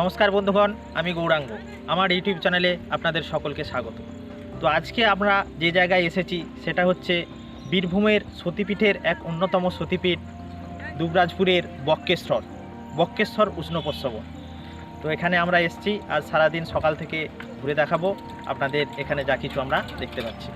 নমস্কার বন্ধুগণ, আমি গৌরাঙ্গ। আমার ইউটিউব চ্যানেলে আপনাদের সকলকে স্বাগত। তো আজকে আমরা যে জায়গায় এসেছি, সেটা হচ্ছে বীরভূমের সতীপীঠের এক অন্যতম সতীপীঠ, দুবরাজপুরের বক্কেশ্বর। বক্কেশ্বর উষ্ণপ্রসবন তো এখানে আমরা এসেছি, আজ সারাদিন সকাল থেকে ঘুরে দেখাবো। আপনাদের এখানে যা কিছু আমরা দেখতে পাচ্ছি।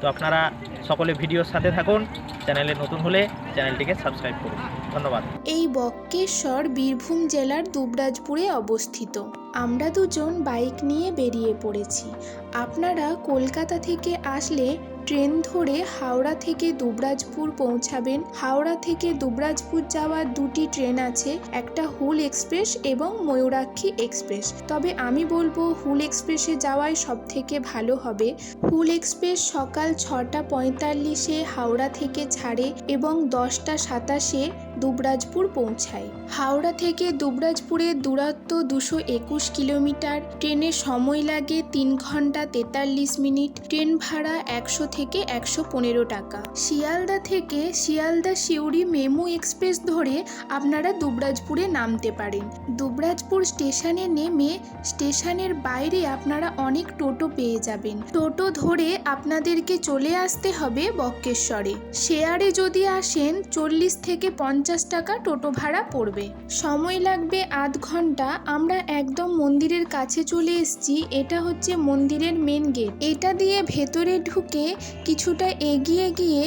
তো আপনারা সকলে ভিডিওর সাথে থাকুন, চ্যানেলে নতুন হলে চ্যানেলটিকে সাবস্ক্রাইব করুন। ধন্যবাদ। এই বক্কেশ্বর বীরভূম জেলার দুবরাজপুরে অবস্থিত। আমরা দুজন বাইক নিয়ে বেরিয়ে পড়েছি। আপনারা কলকাতা থেকে আসলে ট্রেন ধরে হাওড়া থেকে দুবরাজপুর পৌঁছাবেন। হাওড়া থেকে দুবরাজপুর যাওয়ার দুটি ট্রেন আছে, একটা হুল এক্সপ্রেস এবং ময়ূরাক্ষী এক্সপ্রেস। তবে আমি বলব হুল এক্সপ্রেসে যাওয়াই সব থেকে ভালো হবে। হুল এক্সপ্রেস সকাল ছটা পঁয়তাল্লিশে হাওড়া থেকে ছাড়ে এবং দশটা সাতাশে দুবরাজপুর পৌঁছায়। হাওড়া থেকে দুবরাজপুরের দূরত্ব দুশো একুশ কিলোমিটার। ট্রেনে সময় লাগে তিন ঘণ্টা তেতাল্লিশ মিনিট। ট্রেন ভাড়া একশো থেকে একশো পনেরো টাকা। শিয়ালদা থেকে শিয়ালদা সিউড়ি মেমু এক্সপ্রেস ধরে আপনারা দুবরাজপুরে নামতে পারেন। দুবরাজপুর স্টেশনে নেমে স্টেশনের বাইরে আপনারা অনেক টোটো পেয়ে যাবেন। টোটো ধরে আপনাদেরকে চলে আসতে হবে বক্কেশ্বরে। শেয়ারে যদি আসেন চল্লিশ থেকে পঞ্চাশ টাকা টোটো ভাড়া পড়বে। সময় লাগবে আধ ঘণ্টা। আমরা একদম মন্দিরের কাছে চলে এসেছি। এটা হচ্ছে মন্দিরের মেন গেট এটা দিয়ে ভেতরে ঢুকে কিছুটা এগিয়ে গিয়ে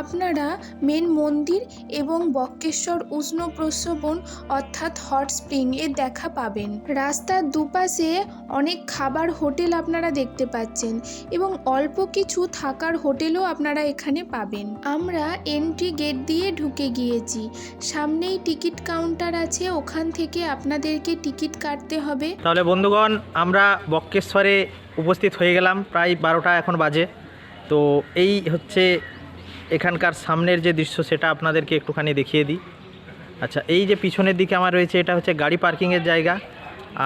আপনারা মেন মন্দির এবং বক্কেশ্বর উষ্ণ প্রস্রবণ অর্থাৎ হট স্প্রিং এর দেখা পাবেন। রাস্তার দুপাশে অনেক খাবার হোটেল আপনারা দেখতে পাচ্ছেন এবং অল্প কিছু থাকার হোটেলও আপনারা এখানে পাবেন। আমরা এন্ট্রি গেট দিয়ে ঢুকে গিয়েছি। সামনেই টিকিট কাউন্টার আছে, ওখান থেকে আপনাদেরকে টিকিট কাটতে হবে। তাহলে বন্ধুগণ, আমরা বক্কেশ্বরে উপস্থিত হয়ে গেলাম। প্রায় বারোটা এখন বাজে। তো এই হচ্ছে এখানকার সামনের যে দৃশ্য, সেটা আপনাদেরকে একটুখানি দেখিয়ে দিই। আচ্ছা এই যে পিছনের দিকে আমার রয়েছে, এটা হচ্ছে গাড়ি পার্কিংয়ের জায়গা।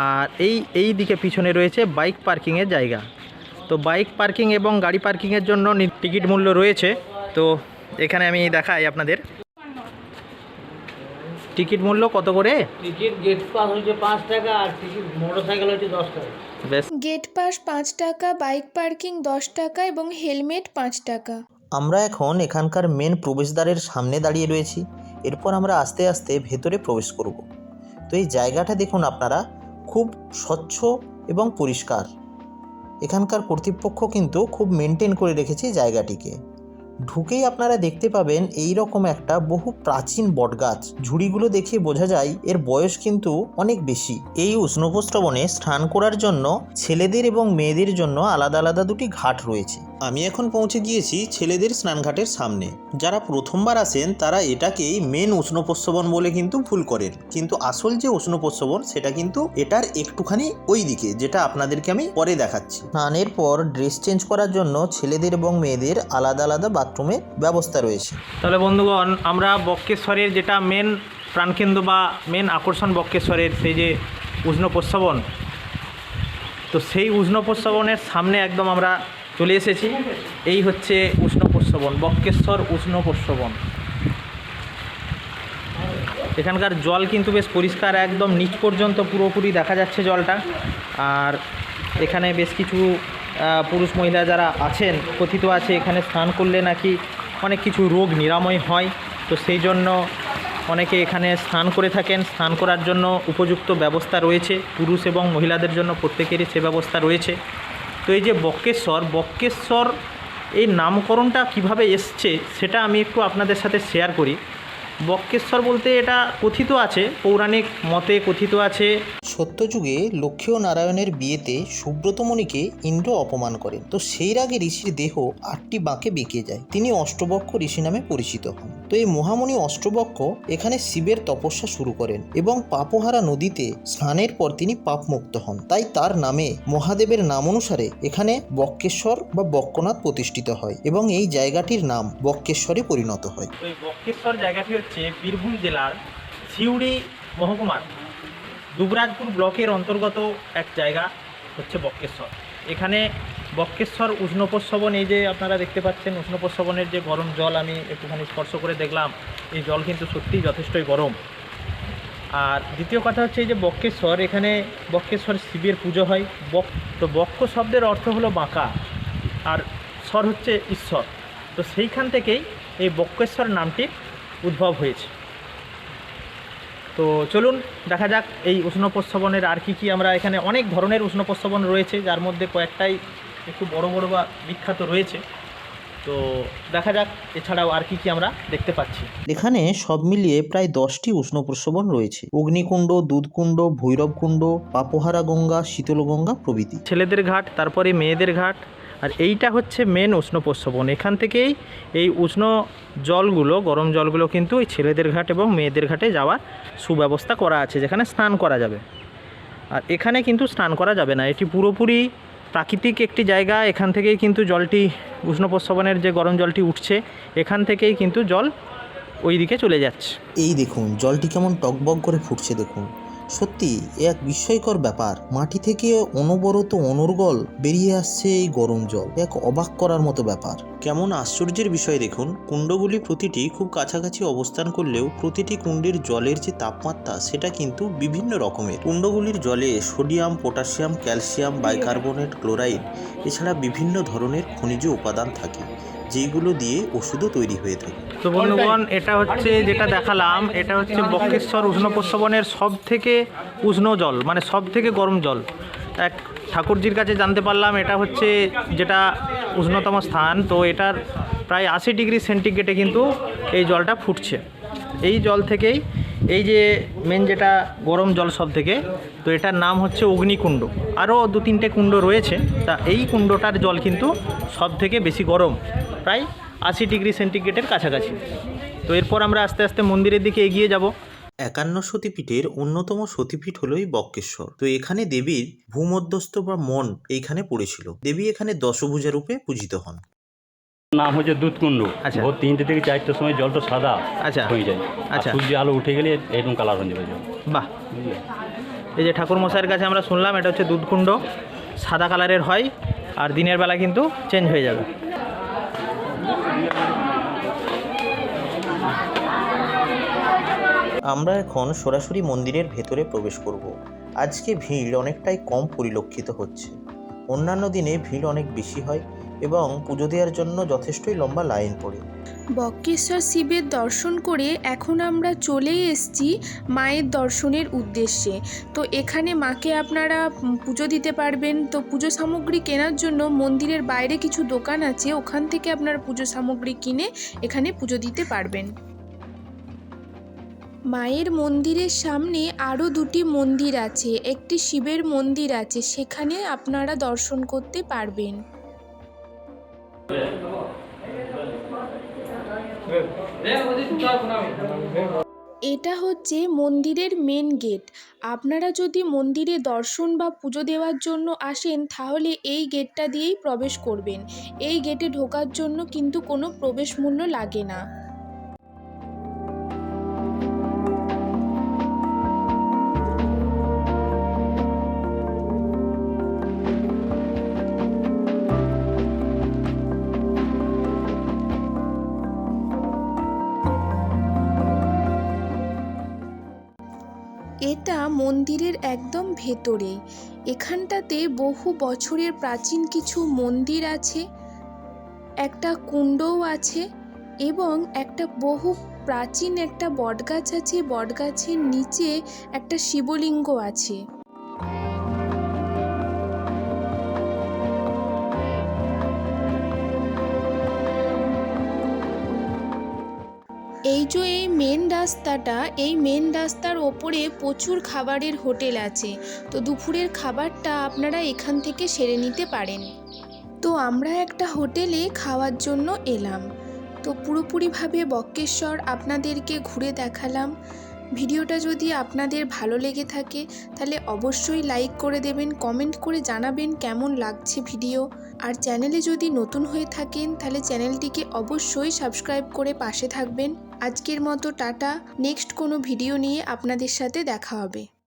আর এই এই দিকে পিছনে রয়েছে বাইক পার্কিংয়ের জায়গা। তো বাইক পার্কিং এবং গাড়ি পার্কিংয়ের জন্য টিকিট মূল্য রয়েছে। তো এখানে আমি দেখাই আপনাদের। টিকিট মূল্য কত করে? টিকিট গেট পাস হচ্ছে পাঁচ টাকা আর টিকিট মোটর সাইকেল হচ্ছে দশ টাকা। বেশ। গেট পাস পাঁচ টাকা বাইক পার্কিং দশ টাকা এবং হেলমেট পাঁচ টাকা। আমরা এখন এখানকার মেন প্রবেশদ্বারের সামনে দাঁড়িয়ে রয়েছি। এরপর আমরা আস্তে আস্তে ভেতরে প্রবেশ করব। তো এই জায়গাটা দেখুন আপনারা খুব স্বচ্ছ এবং পরিষ্কার। এখানকার কর্তৃপক্ষ কিন্তু খুব মেনটেন করে রেখেছে জায়গাটিকে। ঢুকেই আপনারা দেখতে পাবেন এই রকম একটা বহু প্রাচীন বটগাছ। ঝুড়িগুলো দেখে বোঝা যায় এর বয়স কিন্তু অনেক বেশি। এই উষ্ণপ্রস্রবণে স্নান করার জন্য ছেলেদের এবং মেয়েদের জন্য আলাদা আলাদা দুটি ঘাট রয়েছে। আমি এখন পৌঁছে গিয়েছি ছেলেদের স্নানঘাটের সামনে। যারা প্রথমবার আসেন, তারা এটাকেই মেন উষ্ণপ্রস্রবণ বলে কিন্তু ভুল করেন। কিন্তু আসল যে উষ্ণপ্রস্রবণ, সেটা কিন্তু এটার একটুখানি ওই দিকে, যেটা আপনাদেরকে আমি পরে দেখাচ্ছি। স্নানের পর ড্রেস চেঞ্জ করার জন্য ছেলেদের এবং মেয়েদের আলাদা আলাদা বাথরুমের ব্যবস্থা রয়েছে। তাহলে বন্ধুগণ, আমরা বক্কেশ্বরের যেটা মেন প্রাণকেন্দ্র বা মেন আকর্ষণ বক্কেশ্বরের সেই যে উষ্ণ প্রস্রবণ তো সেই উষ্ণ প্রস্রবণের সামনে একদম আমরা চলে এসেছি। এই হচ্ছে উষ্ণ প্রস্রবণ বক্কেশ্বর উষ্ণ প্রস্রবণ এখানকার জল কিন্তু বেশ পরিষ্কার, একদম নিচ পর্যন্ত পুরোপুরি দেখা যাচ্ছে জলটা। আর এখানে বেশ কিছু পুরুষ মহিলা যারা আছেন, কথিত আছে, এখানে স্নান করলে নাকি অনেক কিছু রোগ নিরাময় হয়। তো সেই জন্য অনেকে এখানে স্নান করে থাকেন। স্নান করার জন্য উপযুক্ত ব্যবস্থা রয়েছে। পুরুষ এবং মহিলাদের জন্য প্রত্যেকেরই সে ব্যবস্থা রয়েছে। তো এই যে বক্কেশ্বর বক্কেশ্বর এই নামকরণটা কীভাবে এসছে সেটা আমি একটু আপনাদের সাথে শেয়ার করি। বক্কেশ্বর বলতে এটা কথিত আছে, পৌরাণিক মতে কথিত আছে। সত্যযুগে লক্ষ্মী নারায়ণের বিয়েতে সুব্রতমণিকে ইন্দ্র অপমান করেন। তো সেই রাগে ঋষির দেহ আটটি বাঁকে বেঁকে যায়। তিনি অষ্টবক্ষ ঋষি নামে পরিচিত হন। তো এই মহামণি অষ্টবক্ষ এখানে শিবের তপস্যা শুরু করেন এবং পাপহারা নদীতে স্নানের পর তিনি পাপমুক্ত হন। তাই তার নামে মহাদেবের নাম অনুসারে এখানে বক্কেশ্বর বা বক্কনাথ প্রতিষ্ঠিত হয় এবং এই জায়গাটির নাম বক্কেশ্বরে পরিণত হয়। বক্কেশ্বর জায়গাটি হচ্ছে বীরভূম জেলার সিউড়ি মহকুমার। দুবরাজপুর ব্লকের অন্তর্গত এক জায়গা হচ্ছে বক্কেশ্বর। এখানে বক্কেশ্বর উষ্ণপ্রস্রবণ, এই যে আপনারা দেখতে পাচ্ছেন, উষ্ণপ্রস্রবণের যে গরম জল আমি একটুখানি স্পর্শ করে দেখলাম, এই জল কিন্তু সত্যিই যথেষ্টই গরম। আর দ্বিতীয় কথা হচ্ছে এই যে বক্রেশ্বর এখানে বক্রেশ্বর শিবের পুজো হয়। বক, তো বক্ষ শব্দের অর্থ হলো বাঁকা, আর স্বর হচ্ছে ঈশ্বর। তো সেইখান থেকেই এই বক্রেশ্বর নামটির উদ্ভব হয়েছে। তো চলুন দেখা যাক এই উষ্ণপ্রস্রবণের আর কি কি আমরা এখানে অনেক ধরনের উষ্ণপ্রস্রবণ রয়েছে, যার মধ্যে কয়েকটাই একটু বড় বড় বা বিখ্যাত রয়েছে। তো দেখা যাক এছাড়াও আর কি কি আমরা দেখতে পাচ্ছি। এখানে সব মিলিয়ে প্রায় দশটি উষ্ণ প্রস্রবণ রয়েছে। অগ্নিকুণ্ড দুধকুণ্ড ভৈরবকুণ্ড পাপহারা গঙ্গা শীতলগঙ্গা প্রভৃতি। ছেলেদের ঘাট তারপরে মেয়েদের ঘাট আর এইটা হচ্ছে মেন উষ্ণ প্রস্রবণ এখান থেকেই এই উষ্ণ জলগুলো গরম জলগুলো কিন্তু এই ছেলেদের ঘাট এবং মেয়েদের ঘাটে যাওয়ার সুব্যবস্থা করা আছে যেখানে স্নান করা যাবে। আর এখানে কিন্তু স্নান করা যাবে না। এটি পুরোপুরি প্রাকৃতিক একটি জায়গা, এখান থেকেই কিন্তু জলটি উষ্ণ প্রস্রবণের যে গরম জলটি উঠছে, এখান থেকেই কিন্তু জল ওই দিকে চলে যাচ্ছে। এই দেখুন, জলটি কেমন টকবক করে ফুটছে দেখুন। সত্যি এক বিস্ময়কর ব্যাপার। মাটি থেকে অনবরত অনর্গল বেরিয়ে আসছে এই গরম জল। এক অবাক করার মতো ব্যাপার। কেমন আশ্চর্যের বিষয় দেখুন কুণ্ডগুলি প্রতিটি খুব কাছাকাছি অবস্থান করলেও প্রতিটি কুণ্ডের জলের যে তাপমাত্রা সেটা কিন্তু বিভিন্ন রকমের। কুণ্ডগুলির জলে sodium potassium calcium bicarbonate chloride এছাড়া বিভিন্ন ধরনের খনিজ উপাদান থাকে যেগুলো দিয়ে ওষুধও তৈরি হয়ে থাকে। তো বন্ধুগণ এটা হচ্ছে যেটা দেখালাম এটা হচ্ছে বক্রেশ্বর উষ্ণ প্রস্রবণের সব থেকে উষ্ণ জল মানে সব থেকে গরম জল। এক ঠাকুরজির কাছে জানতে পারলাম, এটা হচ্ছে যেটা উষ্ণতম স্থান, তো এটার প্রায় আশি ডিগ্রি সেন্টিগ্রেডে কিন্তু এই জলটা ফুটছে। এই জল থেকেই, এই যে মেন যেটা গরম জল সব থেকে তো এটার নাম হচ্ছে অগ্নিকুণ্ড। আরও দু তিনটে কুণ্ড রয়েছে, তা এই কুণ্ডটার জল কিন্তু সব থেকে বেশি গরম, প্রায় আশি ডিগ্রি সেন্টিগ্রেডের কাছাকাছি। তো এরপর আমরা আস্তে আস্তে মন্দিরের দিকে এগিয়ে যাব। একান্ন সতীপীঠের অন্যতম সতীপীঠ হলো এই বক্রেশ্বর তো এখানে দেবীর ভূমধ্যস্থ বা মন এইখানে পড়েছিল। দেবী এখানে দশভুজা রূপে পূজিত হন। নাম হচ্ছে দুধকুণ্ড। আচ্ছা। ভোর তিনটে থেকে চারটের সময় জলটা সাদা আচ্ছা। হয়ে যায়। আচ্ছা। সূর্য আলো উঠে গেলে এরকম কালার হয়ে যাবে জল। বাহ। এই যে ঠাকুর মশাইয়ের কাছে আমরা শুনলাম এটা হচ্ছে দুধকুণ্ড। সাদা কালারের হয় আর দিনের বেলা কিন্তু চেঞ্জ হয়ে যাবে। আমরা এখন সরাসরি মন্দিরের ভেতরে প্রবেশ করব। আজকে ভিড় অনেকটাই কম পরিলক্ষিত হচ্ছে। অন্যান্য দিনে ভিড় অনেক বেশি হয় এবং পুজো দেওয়ার জন্য যথেষ্টই লম্বা লাইন পড়ে। বক্রেশ্বর শিবের দর্শন করে এখন আমরা চলেই এসেছি মায়ের দর্শনের উদ্দেশ্যে। তো এখানে মাকে আপনারা পুজো দিতে পারবেন। তো পুজো সামগ্রী কেনার জন্য মন্দিরের বাইরে কিছু দোকান আছে। ওখান থেকে আপনারা পুজো সামগ্রী কিনে এখানে পুজো দিতে পারবেন। মায়ের মন্দিরের সামনে আরও দুটি মন্দির আছে। একটি শিবের মন্দির আছে, সেখানে আপনারা দর্শন করতে পারবেন। এটা হচ্ছে মন্দিরের মেন গেট আপনারা যদি মন্দিরে দর্শন বা পুজো দেওয়ার জন্য আসেন, তাহলে এই গেটটা দিয়েই প্রবেশ করবেন। এই গেটে ঢোকার জন্য কিন্তু কোনো প্রবেশ মূল্য লাগে না। এটা মন্দিরের একদম ভেতরে এখানটাতে বহু বছরের প্রাচীন কিছু মন্দির আছে, একটা কুণ্ডও আছে এবং একটা বহু প্রাচীন একটা বটগাছ আছে। বটগাছের নিচে একটা শিবলিঙ্গ আছে। এই যে এই মেন রাস্তাটা, এই মেন রাস্তার ওপরে প্রচুর খাবারের হোটেল আছে। তো দুপুরের খাবারটা আপনারা এখান থেকে সেরে নিতে পারেন। তো আমরা একটা হোটেলে খাওয়ার জন্য এলাম। তো পুরোপুরিভাবে বক্কেশ্বর আপনাদেরকে ঘুরে দেখালাম। ভিডিওটা যদি আপনাদের ভালো লেগে থাকে, তাহলে অবশ্যই লাইক করে দেবেন কমেন্ট করে জানাবেন কেমন লাগছে ভিডিও। আর চ্যানেলে যদি নতুন হয়ে থাকেন, তাহলে চ্যানেলটিকে অবশ্যই সাবস্ক্রাইব করে পাশে থাকবেন। আজকের মতো টাটা নেক্সট কোনো ভিডিও নিয়ে আপনাদের সাথে দেখা হবে।